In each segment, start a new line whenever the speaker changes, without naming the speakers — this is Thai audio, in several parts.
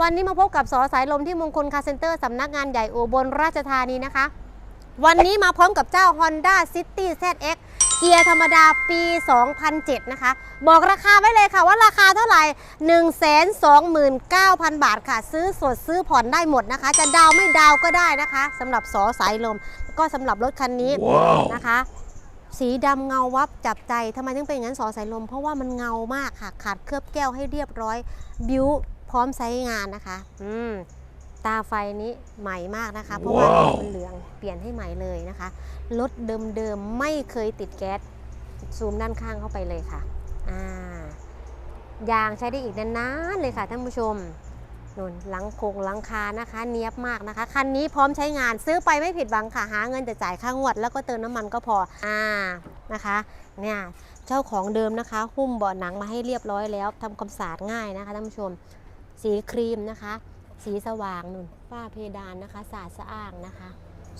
วันนี้มาพบกับสอสายลมที่มงคลคาร์เซ็นเตอร์สำนักงานใหญ่อุบลราชธานีนะคะ วันนี้มาพร้อมกับเจ้า Honda City ZX เกียร์ธรรมดาปี 2007 นะคะ บอกราคาไว้เลยค่ะว่าราคาเท่าไหร่ 129,000 บาทค่ะ ซื้อสดซื้อผ่อนได้หมดนะคะ จะดาวไม่ดาวก็ได้นะคะสำหรับสอสายลม ก็สำหรับรถคันนี้
Wow.
นะคะสีดำเงาวับจับใจทำไมถึงเป็นอย่างนั้นสอสายลม เพราะว่ามันเงามากค่ะ ขาดเคลือบแก้วให้เรียบร้อย บิว พร้อมใช้งานนะคะ อืมตาไฟนี้ใหม่มากนะคะ เพราะว่า
ว้าว
มันเหลืองเปลี่ยนให้ใหม่เลยนะคะรถเดิมๆไม่เคยติดแก๊สซูมด้านข้างเข้าไปเลยค่ะอ่ายางใช้ได้อีกนานๆเลยค่ะท่านผู้ชมนุ่นหลังโคงหลังคานะคะ เนียบมากนะคะคันนี้พร้อมใช้งานซื้อไปไม่ผิดหวังค่ะหาเงินแต่จ่ายค่างวด แล้วก็เติมน้ำมันก็พออ่านะคะเนี่ยเจ้าของเดิมนะคะ หุ้มเบาะหนังมาให้เรียบร้อยแล้วทำความสะอาดง่ายนะคะท่านผู้ชม สีครีมนะคะ สีสว่างนุ่นฝ้าเพดานนะคะสะอาดสะอ้างนะคะ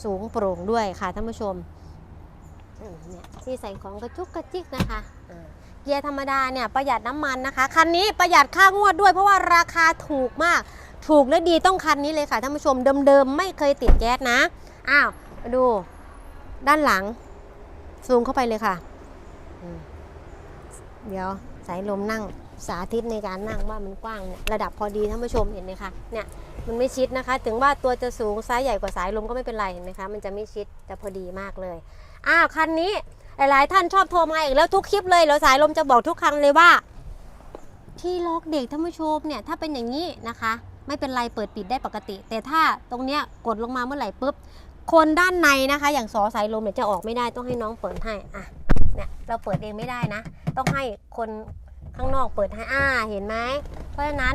สูงโปร่งด้วยค่ะท่านผู้ชมเนี่ยที่ใส่ของกระจุกกระจิกนะคะเกียร์ธรรมดาเนี่ยประหยัดน้ำมันนะคะ คันนี้ประหยัดค่างวดด้วยเพราะว่าราคาถูกมาก ถูกและดีต้องคันนี้เลยค่ะท่านผู้ชมเดิมๆไม่เคยติดแก๊สนะ อ้าวมาดูด้านหลัง ซูมเข้าไปเลยค่ะ เดี๋ยวสายลมนั่ง สาธิตในการนั่งว่ามันกว้างเนี่ยระดับพอดีท่านผู้ชมเห็นไหมคะเนี่ยมันไม่ชิดนะคะ ถึงว่าตัวจะสูงไซส์ใหญ่กว่าสายลมก็ไม่เป็นไรเห็นไหมคะมันจะไม่ชิดจะพอดีมากเลยอ้าวคันนี้หลายๆ ท่านชอบโทรมาอีกแล้วทุกคลิปเลยแล้วสายลมจะบอกทุกครั้งเลยว่า ที่ล็อกเด็กท่านผู้ชมเนี่ยถ้าเป็นอย่างนี้นะคะ ไม่เป็นไรเปิดปิดได้ปกติ แต่ถ้าตรงเนี้ยกดลงมาเมื่อไหร่ปุ๊บคนด้านในนะคะ อย่างสอสายลมเนี่ยจะออกไม่ได้ต้องให้น้องเปิดให้อะเนี่ยเราเปิดเองไม่ได้นะ ต้องให้คน ข้างนอกเปิดให้อ่าเห็นไหม เพราะฉะนั้น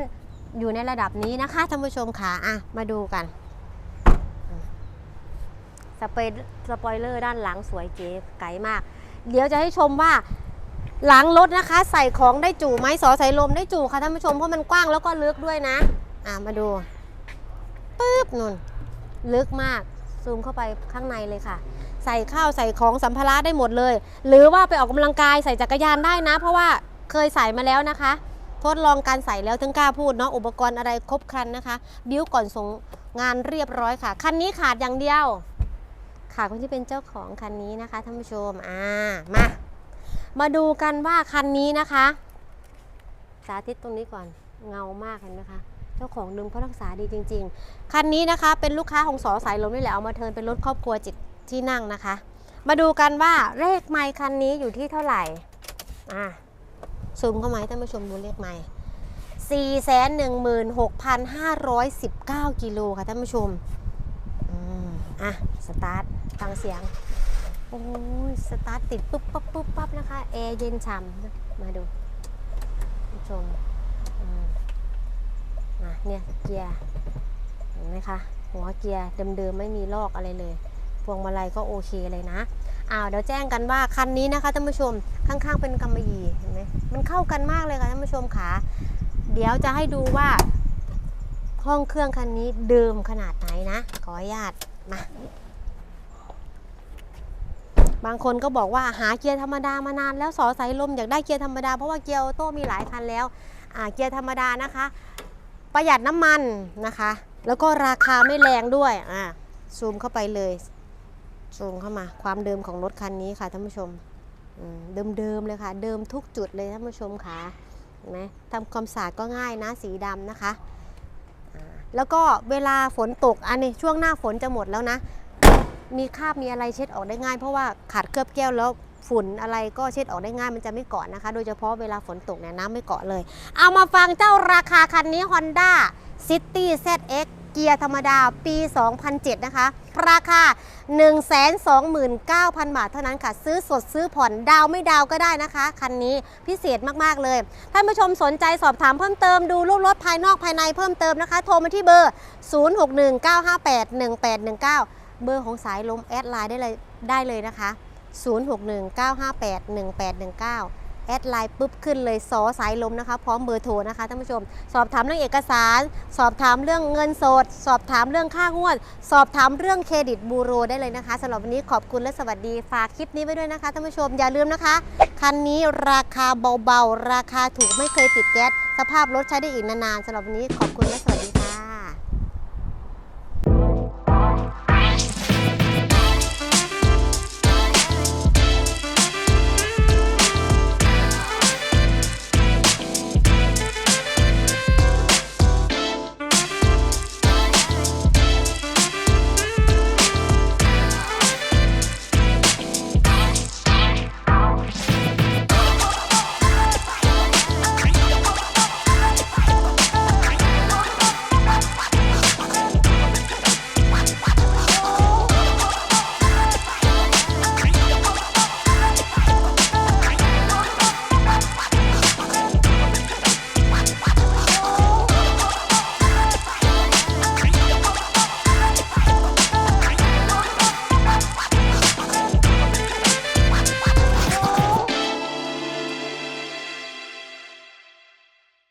อยู่ในระดับนี้นะคะท่านผู้ชมค่ะอะมาดูกันสเปรย์สปอยเลอร์ด้านหลังสวยเก๋ไก๋มาก เดี๋ยวจะให้ชมว่าหลังรถนะคะ ใส่ของได้จู่ไหมสอสายลมได้จู่ค่ะท่านผู้ชมเพราะมันกว้างแล้วก็ลึกด้วยนะ อะมาดูปึ๊บนุ่นลึกมากซูมเข้าไปข้างในเลยค่ะ ใส่ข้าวใส่ของสัมภาระได้หมดเลย หรือว่าไปออกกำลังกายใส่จักรยานได้นะ เพราะว่า เคยใส่มาแล้วนะคะ ทดลองการใส่แล้วถึงกล้าพูดเนาะอุปกรณ์อะไรครบครันนะคะ บิ้วก่อนส่งงานเรียบร้อยค่ะ คันนี้ขาดอย่างเดียว ขาดคนที่เป็นเจ้าของคันนี้นะคะท่านผู้ชมอ่ามามาดูกันว่าคันนี้นะคะ สาธิตตรงนี้ก่อนเงามากเห็นไหมคะเจ้าของดึงเขารักษาดีจริง ๆ คันนี้นะคะเป็นลูกค้าของสอสายลมนี่แหละเอามาเทินเป็นรถครอบครัวจิตที่นั่งนะคะ มาดูกันว่าเลขไมค์คันนี้อยู่ที่เท่าไหร่อะ ซูมเข้ามาให้ท่านผู้ชมดูเลขไมค์416,519 กิโลค่ะท่านผู้ชมอืมอะ สตาร์ท ฟังเสียง โอ้ย สตาร์ทติดปุ๊บปั๊บปุ๊บปั๊บนะคะ แอร์เย็นฉ่ำมาดูท่านผู้ชมอืมอะเนี่ย เกียร์เห็นไหมคะ หัวเกียร์เดิมๆ ไม่มีลอกอะไรเลย พวงมาลัยก็โอเคเลยนะ อ้าวเดี๋ยวแจ้งกันว่าคันนี้นะคะท่านผู้ชมข้างๆเป็นกำมะหยี่เห็นไหมมันเข้ากันมากเลยค่ะท่านผู้ชมขาเดี๋ยวจะให้ดูว่าห้องเครื่องคันนี้เดิมขนาดไหนนะ ขออนุญาตมาบางคนก็บอกว่าหาเกียร์ธรรมดามานานแล้วสอสายลมอยากได้เกียร์ธรรมดาเพราะว่าเกียร์ออโต้มีหลายคันแล้วอ่าเกียร์ธรรมดานะคะ ประหยัดน้ำมันนะคะ แล้วก็ราคาไม่แรงด้วยอ่าซูมเข้าไปเลย ซูมเข้ามาความเดิมของรถคันนี้ค่ะท่านผู้ชมอืมเดิมๆเลยค่ะ เดิมทุกจุดเลยท่านผู้ชมค่ะเห็นไหมทำความสะอาดก็ง่ายนะสีดำนะคะ แล้วก็เวลาฝนตกอันนี้ช่วงหน้าฝนจะหมดแล้วนะ มีคราบมีอะไรเช็ดออกได้ง่าย เพราะว่าขาดเคลือบแก้วแล้วฝุ่นอะไรก็เช็ดออกได้ง่ายมันจะไม่เกาะนะคะ โดยเฉพาะเวลาฝนตกเนี่ยน้ำไม่เกาะเลย เอามาฟังเจ้าราคาคันนี้ Honda City ZX เกียร์ธรรมดาปี 2007 นะคะ ราคา 129,000 บาทเท่านั้นค่ะ ซื้อสดซื้อผ่อนดาวไม่ดาวก็ได้นะคะ คันนี้พิเศษมาก ๆ เลย ท่านผู้ชมสนใจสอบถามเพิ่มเติมดูรูปรถภายนอกภายในเพิ่มเติมนะคะ โทรมาที่เบอร์ 0619581819 เบอร์ของสายลมแอดไลน์ได้เลยได้เลยนะคะ 0619581819 แอดไลน์ปุ๊บขึ้นเลยซอสายลมนะคะ พร้อมเบอร์โทรนะคะท่านผู้ชม สอบถามเรื่องเอกสาร สอบถามเรื่องเงินสด สอบถามเรื่องค่างวด สอบถามเรื่องเครดิตบูโรได้เลยนะคะสำหรับวันนี้ขอบคุณและสวัสดีฝากคลิปนี้ไว้ด้วยนะคะท่านผู้ชมอย่าลืมนะคะ คันนี้ราคาเบาๆ ราคาถูกไม่เคยติดแก๊สสภาพรถใช้ได้อีกนานๆสำหรับวันนี้ขอบคุณและสวัสดี